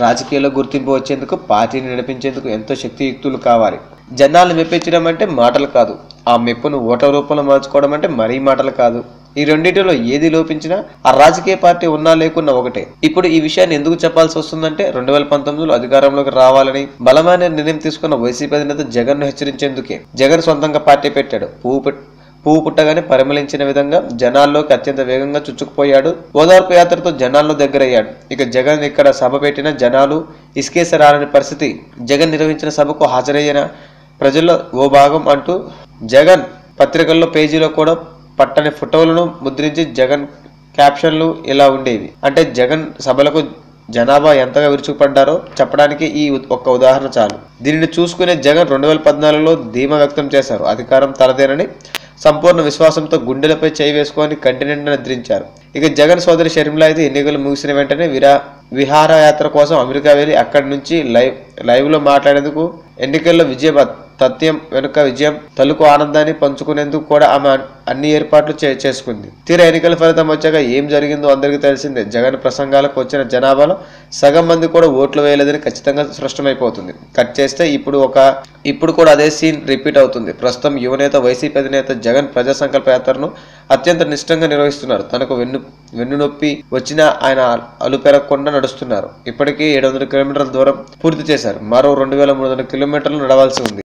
రాజకీయాల్లో గుర్తింపు వచ్చేందుకు పార్టీని నడిపించేందుకు ఎంతో శక్తియుక్తులు కావాలి. జనాలు మెప్పించడం అంటే మాటలు కాదు. ఆ మెప్పును ఓట్ల రూపంలో మార్చుకోవడం అంటే మరీ మాటలు కాదు. ఈ రెండింటిలో ఏది లోపించినా ఆ రాజకీయ పార్టీ ఉన్నా లేకున్నా ఒకటే. ఇప్పుడు ఈ విషయాన్ని ఎందుకు చెప్పాల్సి వస్తుందంటే రెండు వేల పంతొమ్మిదిలో అధికారంలోకి రావాలని బలమైన నిర్ణయం తీసుకున్న వైసీపీ అధినేత జగన్ను హెచ్చరించేందుకే. జగన్ సొంతంగా పార్టీ పెట్టాడు. పువ్వు పువ్వు పుట్టగానే పరిమళించిన విధంగా జనాల్లోకి అత్యంత వేగంగా చుచ్చుకుపోయాడు. ఓదార్పు యాత్రతో జనాల్లో దగ్గరయ్యాడు. ఇక జగన్ ఇక్కడ సభ పెట్టిన జనాలు ఇసుకేసరాలని పరిస్థితి జగన్ నిర్వహించిన సభకు హాజరయ్యిన ప్రజల్లో ఓ భాగం అంటూ జగన్ పత్రికల్లో పేజీలో కూడా పట్టని ఫోటోలను ముద్రించి జగన్ క్యాప్షన్లు ఇలా ఉండేవి. అంటే జగన్ సభలకు జనాభా ఎంతగా విరుచుకుపడ్డారో చెప్పడానికి ఈ ఒక్క ఉదాహరణ చాలు. దీనిని చూసుకునే జగన్ రెండు వేల పద్నాలుగులో ధీమా వ్యక్తం చేశారు. అధికారం తనదేనని సంపూర్ణ విశ్వాసంతో గుండెలపై చేయి వేసుకొని కంటి నిండా నిద్రించారు. ఇక జగన్ సోదరి షర్మిల అయితే ఎన్నికలు ముగిసిన వెంటనే విరా విహారయాత్ర కోసం అమెరికా వెళ్ళి అక్కడి నుంచి లైవ్ లైవ్లో మాట్లాడేందుకు ఎన్నికల్లో విజయ సత్యం వెనుక విజయం తలుకు ఆనందాన్ని పంచుకునేందుకు కూడా ఆమె అన్ని ఏర్పాట్లు చే- చేసుకుంది. తీరా ఎన్నికల ఫలితం వచ్చాక ఏం జరిగిందో అందరికీ తెలిసిందే. జగన్ ప్రసంగాలకు వచ్చిన జనాభాలో సగం మంది కూడా ఓట్లు వేయలేదని ఖచ్చితంగా స్పష్టమైపోతుంది. కట్ చేస్తే ఇప్పుడు ఒక ఇప్పుడు కూడా అదే సీన్ రిపీట్ అవుతుంది. ప్రస్తుతం యువనేత వైసీపీ అధినేత జగన్ ప్రజా సంకల్ప యాత్రను అత్యంత నిష్టంగా నిర్వహిస్తున్నారు. తనకు వెన్ను వెన్ను నొప్పి వచ్చినా ఆయన అలుపెరగకుండా నడుస్తున్నారు. ఇప్పటికీ ఏడు వందల కిలోమీటర్ల దూరం పూర్తి చేశారు. మరో రెండు వేల మూడు వందల కిలోమీటర్లు నడవాల్సి ఉంది.